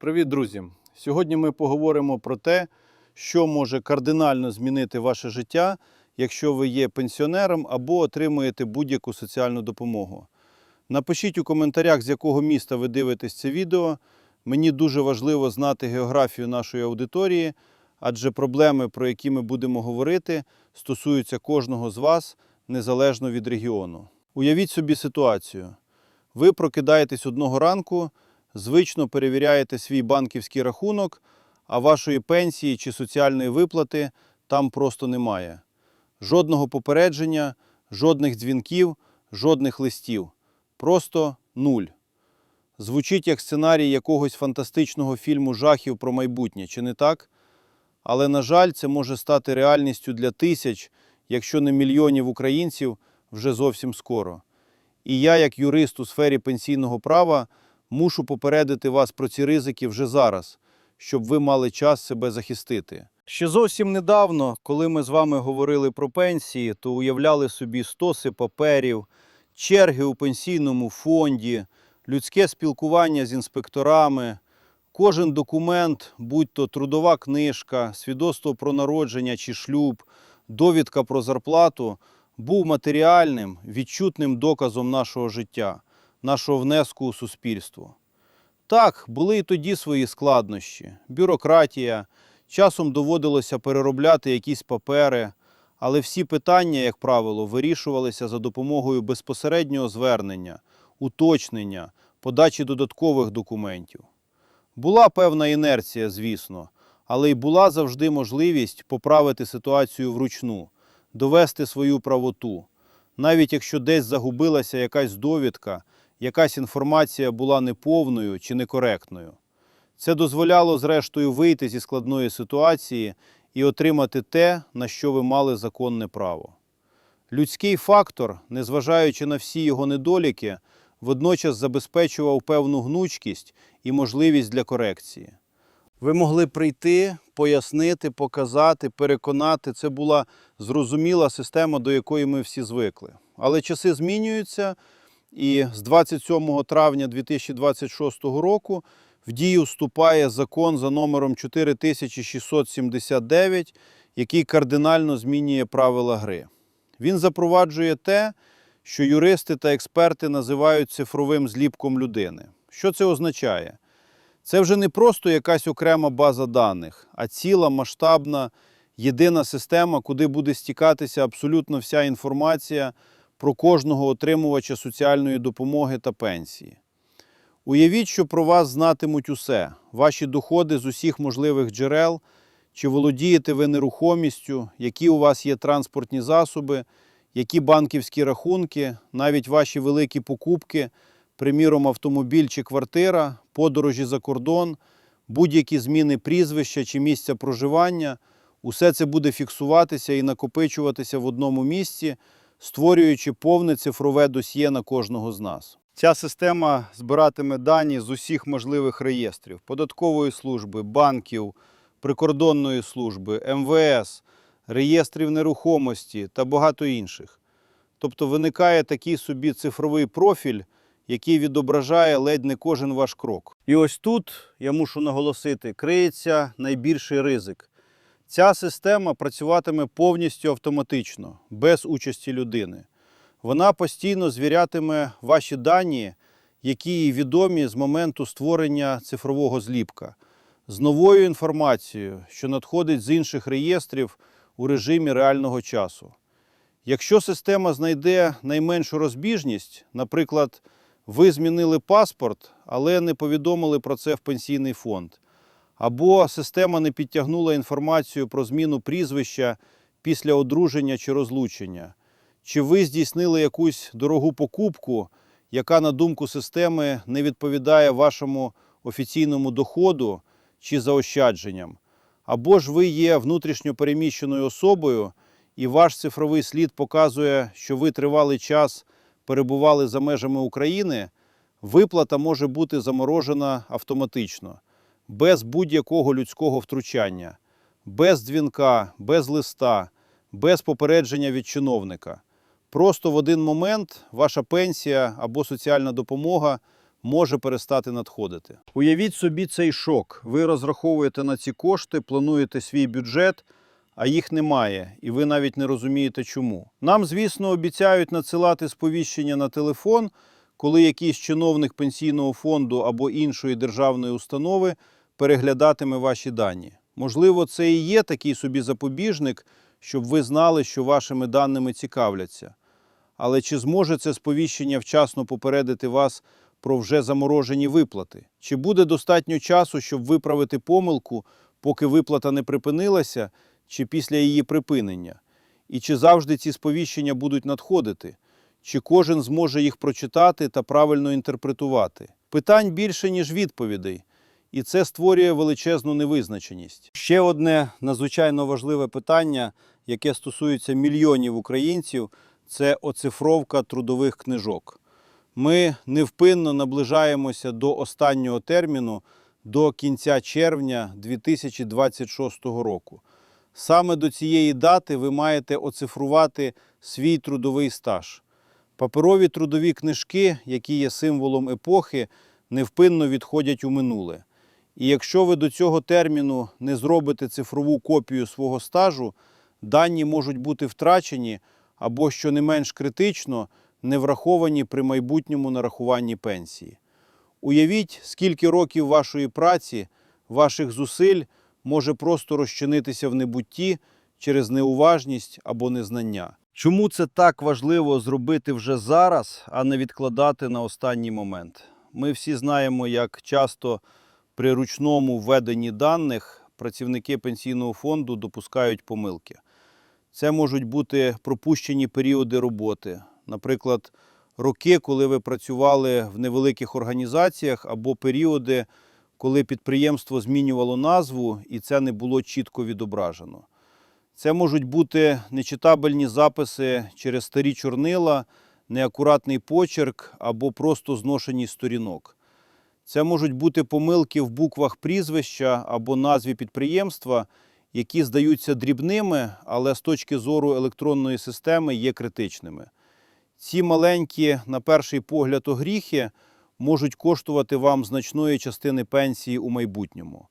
Привіт, друзі! Сьогодні ми поговоримо про те, що може кардинально змінити ваше життя, якщо ви є пенсіонером або отримуєте будь-яку соціальну допомогу. Напишіть у коментарях, з якого міста ви дивитесь це відео. Мені дуже важливо знати географію нашої аудиторії, адже проблеми, про які ми будемо говорити, стосуються кожного з вас незалежно від регіону. Уявіть собі ситуацію. Ви прокидаєтесь одного ранку, звично перевіряєте свій банківський рахунок, а вашої пенсії чи соціальної виплати там просто немає. Жодного попередження, жодних дзвінків, жодних листів. Просто нуль. Звучить як сценарій якогось фантастичного фільму жахів про майбутнє, чи не так? Але, на жаль, це може стати реальністю для тисяч, якщо не мільйонів українців вже зовсім скоро. І я, як юрист у сфері пенсійного права, мушу попередити вас про ці ризики вже зараз, щоб ви мали час себе захистити. Ще зовсім недавно, коли ми з вами говорили про пенсії, то уявляли собі стоси паперів, черги у пенсійному фонді, людське спілкування з інспекторами. Кожен документ, будь то трудова книжка, свідоцтво про народження чи шлюб, довідка про зарплату, був матеріальним, відчутним доказом нашого життя, нашого внеску у суспільство. Так, були і тоді свої складнощі, бюрократія, часом доводилося переробляти якісь папери, але всі питання, як правило, вирішувалися за допомогою безпосереднього звернення, уточнення, подачі додаткових документів. Була певна інерція, звісно, але й була завжди можливість поправити ситуацію вручну, довести свою правоту. Навіть якщо десь загубилася якась довідка, якась інформація була неповною чи некоректною. Це дозволяло, зрештою, вийти зі складної ситуації і отримати те, на що ви мали законне право. Людський фактор, незважаючи на всі його недоліки, водночас забезпечував певну гнучкість і можливість для корекції. Ви могли прийти, пояснити, показати, переконати. Це була зрозуміла система, до якої ми всі звикли. Але часи змінюються, і з 27 травня 2026 року в дію вступає закон за номером 4679, який кардинально змінює правила гри. Він запроваджує те, що юристи та експерти називають цифровим зліпком людини. Що це означає? Це вже не просто якась окрема база даних, а ціла масштабна єдина система, куди буде стікатися абсолютно вся інформація про кожного отримувача соціальної допомоги та пенсії. Уявіть, що про вас знатимуть усе: ваші доходи з усіх можливих джерел, чи володієте ви нерухомістю, які у вас є транспортні засоби, які банківські рахунки, навіть ваші великі покупки, приміром, автомобіль чи квартира, подорожі за кордон, будь-які зміни прізвища чи місця проживання, усе це буде фіксуватися і накопичуватися в одному місці, створюючи повне цифрове досьє на кожного з нас. Ця система збиратиме дані з усіх можливих реєстрів: податкової служби, банків, прикордонної служби, МВС, реєстрів нерухомості та багато інших. Тобто виникає такий собі цифровий профіль, який відображає ледь не кожен ваш крок. І ось тут я мушу наголосити, криється найбільший ризик. Ця система працюватиме повністю автоматично, без участі людини. Вона постійно звірятиме ваші дані, які їй відомі з моменту створення цифрового зліпка, з новою інформацією, що надходить з інших реєстрів у режимі реального часу. Якщо система знайде найменшу розбіжність, наприклад, ви змінили паспорт, але не повідомили про це в пенсійний фонд, або система не підтягнула інформацію про зміну прізвища після одруження чи розлучення, чи ви здійснили якусь дорогу покупку, яка, на думку системи, не відповідає вашому офіційному доходу чи заощадженням, або ж ви є внутрішньо переміщеною особою, і ваш цифровий слід показує, що ви тривалий час перебували за межами України, виплата може бути заморожена автоматично, без будь-якого людського втручання, без дзвінка, без листа, без попередження від чиновника. Просто в один момент ваша пенсія або соціальна допомога може перестати надходити. Уявіть собі цей шок. Ви розраховуєте на ці кошти, плануєте свій бюджет, а їх немає, і ви навіть не розумієте чому. Нам, звісно, обіцяють надсилати сповіщення на телефон, коли якийсь чиновник пенсійного фонду або іншої державної установи переглядатиме ваші дані. Можливо, це і є такий собі запобіжник, щоб ви знали, що вашими даними цікавляться. Але чи зможе це сповіщення вчасно попередити вас про вже заморожені виплати? Чи буде достатньо часу, щоб виправити помилку, поки виплата не припинилася, чи після її припинення? І чи завжди ці сповіщення будуть надходити? Чи кожен зможе їх прочитати та правильно інтерпретувати? Питань більше, ніж відповідей, і це створює величезну невизначеність. Ще одне надзвичайно важливе питання, яке стосується мільйонів українців, це оцифровка трудових книжок. Ми невпинно наближаємося до останнього терміну до кінця червня 2026 року. Саме до цієї дати ви маєте оцифрувати свій трудовий стаж. Паперові трудові книжки, які є символом епохи, невпинно відходять у минуле. І якщо ви до цього терміну не зробите цифрову копію свого стажу, дані можуть бути втрачені або, що не менш критично, не враховані при майбутньому нарахуванні пенсії. Уявіть, скільки років вашої праці, ваших зусиль може просто розчинитися в небутті через неуважність або незнання. Чому це так важливо зробити вже зараз, а не відкладати на останній момент? Ми всі знаємо, як часто при ручному введенні даних працівники пенсійного фонду допускають помилки. Це можуть бути пропущені періоди роботи, наприклад, роки, коли ви працювали в невеликих організаціях, або періоди, коли підприємство змінювало назву і це не було чітко відображено. Це можуть бути нечитабельні записи через старі чорнила, неакуратний почерк або просто зношеність сторінок. Це можуть бути помилки в буквах прізвища або назві підприємства, які здаються дрібними, але з точки зору електронної системи є критичними. Ці маленькі, на перший погляд, огріхи можуть коштувати вам значної частини пенсії у майбутньому.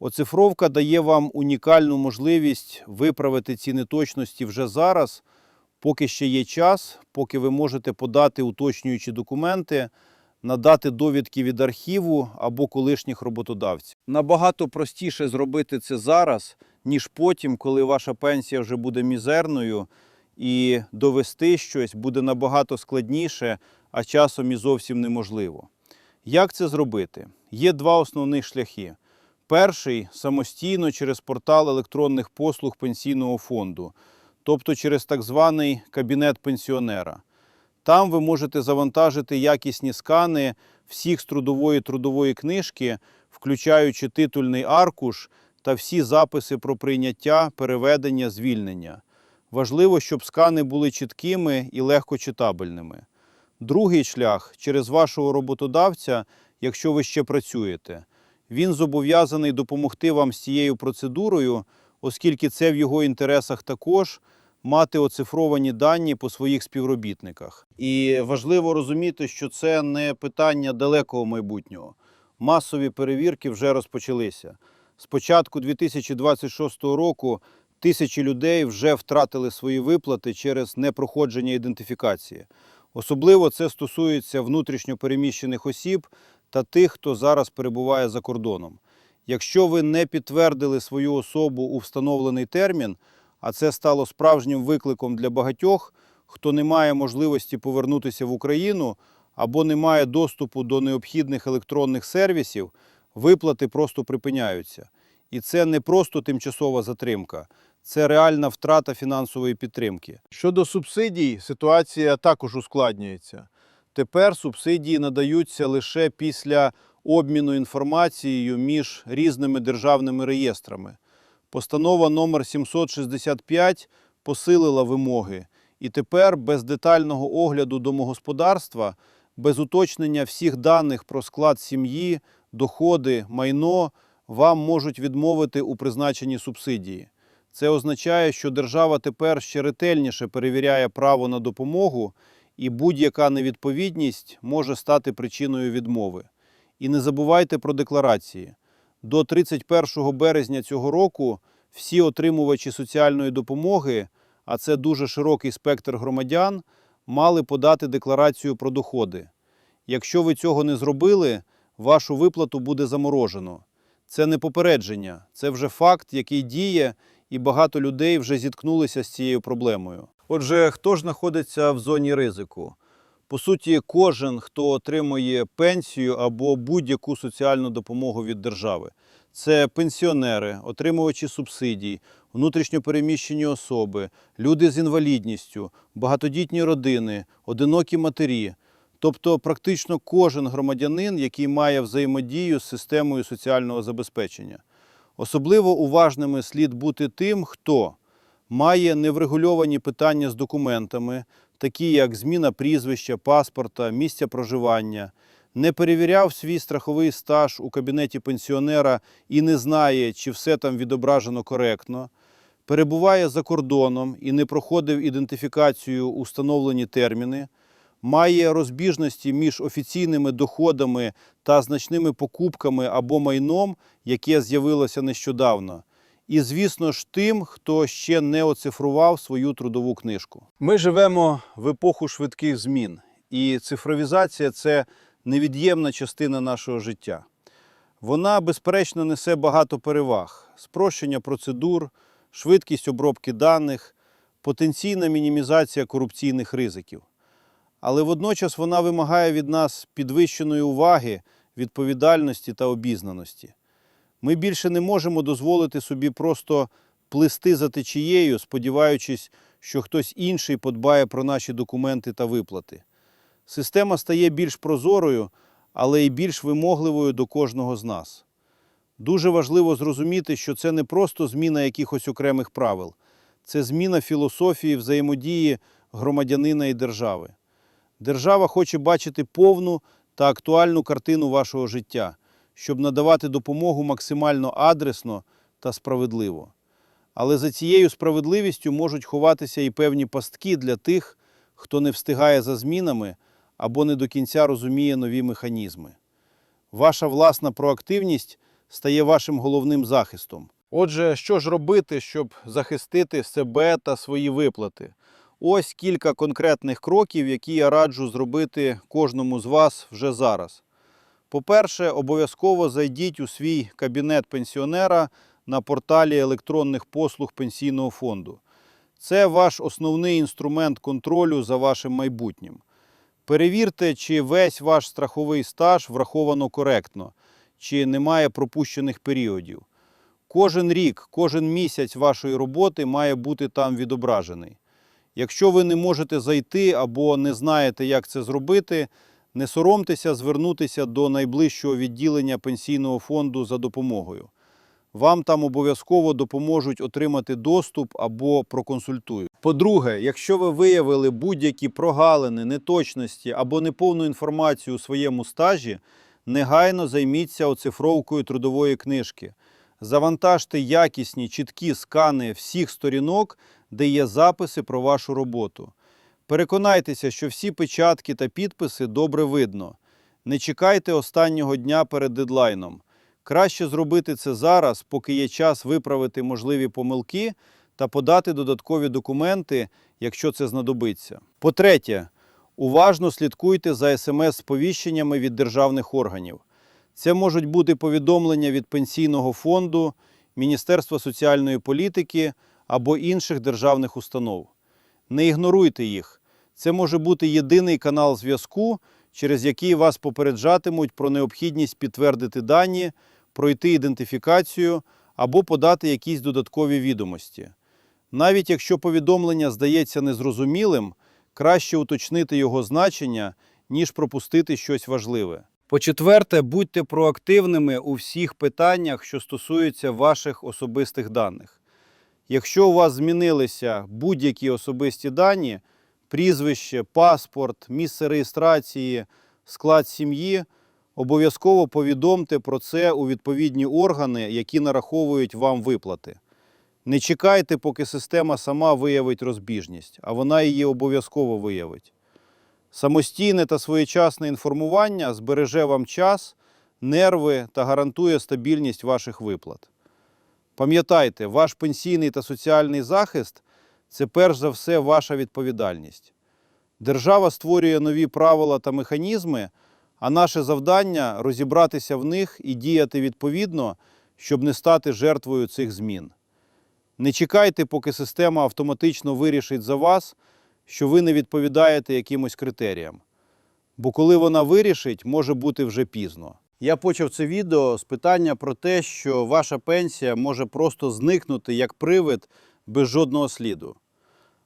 Оцифровка дає вам унікальну можливість виправити ці неточності вже зараз, поки ще є час, поки ви можете подати уточнюючі документи, надати довідки від архіву або колишніх роботодавців. Набагато простіше зробити це зараз, ніж потім, коли ваша пенсія вже буде мізерною, і довести щось буде набагато складніше, а часом і зовсім неможливо. Як це зробити? Є два основних шляхи. Перший самостійно через портал електронних послуг пенсійного фонду, тобто через так званий кабінет пенсіонера. Там ви можете завантажити якісні скани всіх з трудової трудової книжки, включаючи титульний аркуш та всі записи про прийняття, переведення, звільнення. Важливо, щоб скани були чіткими і легко читабельними. Другий шлях через вашого роботодавця, якщо ви ще працюєте. Він зобов'язаний допомогти вам з цією процедурою, оскільки це в його інтересах також мати оцифровані дані по своїх співробітниках. І важливо розуміти, що це не питання далекого майбутнього. Масові перевірки вже розпочалися. З початку 2026 року тисячі людей вже втратили свої виплати через непроходження ідентифікації. Особливо це стосується внутрішньо переміщених осіб та тих, хто зараз перебуває за кордоном. Якщо ви не підтвердили свою особу у встановлений термін, а це стало справжнім викликом для багатьох, хто не має можливості повернутися в Україну або не має доступу до необхідних електронних сервісів, виплати просто припиняються. І це не просто тимчасова затримка, це реальна втрата фінансової підтримки. Щодо субсидій, ситуація також ускладнюється. Тепер субсидії надаються лише після обміну інформацією між різними державними реєстрами. Постанова номер 765 посилила вимоги, і тепер без детального огляду домогосподарства, без уточнення всіх даних про склад сім'ї, доходи, майно вам можуть відмовити у призначенні субсидії. Це означає, що держава тепер ще ретельніше перевіряє право на допомогу і будь-яка невідповідність може стати причиною відмови. І не забувайте про декларації. До 31 березня цього року всі отримувачі соціальної допомоги, а це дуже широкий спектр громадян, мали подати декларацію про доходи. Якщо ви цього не зробили, вашу виплату буде заморожено. Це не попередження, це вже факт, який діє, і багато людей вже зіткнулися з цією проблемою. Отже, хто ж знаходиться в зоні ризику? По суті, кожен, хто отримує пенсію або будь-яку соціальну допомогу від держави. Це пенсіонери, отримувачі субсидій, внутрішньопереміщені особи, люди з інвалідністю, багатодітні родини, одинокі матері. Тобто практично кожен громадянин, який має взаємодію з системою соціального забезпечення. Особливо уважними слід бути тим, хто має неврегульовані питання з документами, такі як зміна прізвища, паспорта, місця проживання, не перевіряв свій страховий стаж у кабінеті пенсіонера і не знає, чи все там відображено коректно, перебуває за кордоном і не проходив ідентифікацію у встановлені терміни, має розбіжності між офіційними доходами та значними покупками або майном, яке з'явилося нещодавно. І, звісно ж, тим, хто ще не оцифрував свою трудову книжку. Ми живемо в епоху швидких змін, і цифровізація це невід'ємна частина нашого життя. Вона, безперечно, несе багато переваг: спрощення процедур, швидкість обробки даних, потенційна мінімізація корупційних ризиків. Але водночас вона вимагає від нас підвищеної уваги, відповідальності та обізнаності. Ми більше не можемо дозволити собі просто плисти за течією, сподіваючись, що хтось інший подбає про наші документи та виплати. Система стає більш прозорою, але й більш вимогливою до кожного з нас. Дуже важливо зрозуміти, що це не просто зміна якихось окремих правил, це зміна філософії взаємодії громадянина і держави. Держава хоче бачити повну та актуальну картину вашого життя, щоб надавати допомогу максимально адресно та справедливо. Але за цією справедливістю можуть ховатися і певні пастки для тих, хто не встигає за змінами або не до кінця розуміє нові механізми. Ваша власна проактивність стає вашим головним захистом. Отже, що ж робити, щоб захистити себе та свої виплати? Ось кілька конкретних кроків, які я раджу зробити кожному з вас вже зараз. По-перше, обов'язково зайдіть у свій кабінет пенсіонера на порталі електронних послуг пенсійного фонду. Це ваш основний інструмент контролю за вашим майбутнім. Перевірте, чи весь ваш страховий стаж враховано коректно, чи немає пропущених періодів. Кожен рік, кожен місяць вашої роботи має бути там відображений. Якщо ви не можете зайти або не знаєте, як це зробити, не соромтеся звернутися до найближчого відділення пенсійного фонду за допомогою. Вам там обов'язково допоможуть отримати доступ або проконсультують. По-друге, якщо ви виявили будь-які прогалини, неточності або неповну інформацію у своєму стажі, негайно займіться оцифровкою трудової книжки. Завантажте якісні, чіткі скани всіх сторінок, де є записи про вашу роботу. Переконайтеся, що всі печатки та підписи добре видно. Не чекайте останнього дня перед дедлайном. Краще зробити це зараз, поки є час виправити можливі помилки та подати додаткові документи, якщо це знадобиться. По-третє, уважно слідкуйте за смс-сповіщеннями від державних органів. Це можуть бути повідомлення від Пенсійного фонду, Міністерства соціальної політики або інших державних установ. Не ігноруйте їх. Це може бути єдиний канал зв'язку, через який вас попереджатимуть про необхідність підтвердити дані, пройти ідентифікацію або подати якісь додаткові відомості. Навіть якщо повідомлення здається незрозумілим, краще уточнити його значення, ніж пропустити щось важливе. По-четверте, будьте проактивними у всіх питаннях, що стосуються ваших особистих даних. Якщо у вас змінилися будь-які особисті дані, прізвище, паспорт, місце реєстрації, склад сім'ї, обов'язково повідомте про це у відповідні органи, які нараховують вам виплати. Не чекайте, поки система сама виявить розбіжність, а вона її обов'язково виявить. Самостійне та своєчасне інформування збереже вам час, нерви та гарантує стабільність ваших виплат. Пам'ятайте, ваш пенсійний та соціальний захист це перш за все ваша відповідальність. Держава створює нові правила та механізми, а наше завдання розібратися в них і діяти відповідно, щоб не стати жертвою цих змін. Не чекайте, поки система автоматично вирішить за вас, що ви не відповідаєте якимось критеріям. Бо коли вона вирішить, може бути вже пізно. Я почав це відео з питання про те, що ваша пенсія може просто зникнути як привид без жодного сліду.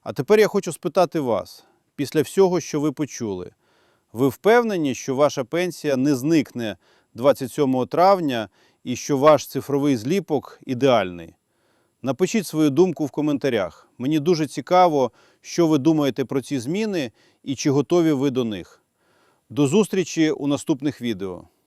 А тепер я хочу спитати вас, після всього, що ви почули, ви впевнені, що ваша пенсія не зникне 27 травня і що ваш цифровий зліпок ідеальний? Напишіть свою думку в коментарях. Мені дуже цікаво, що ви думаєте про ці зміни і чи готові ви до них. До зустрічі у наступних відео.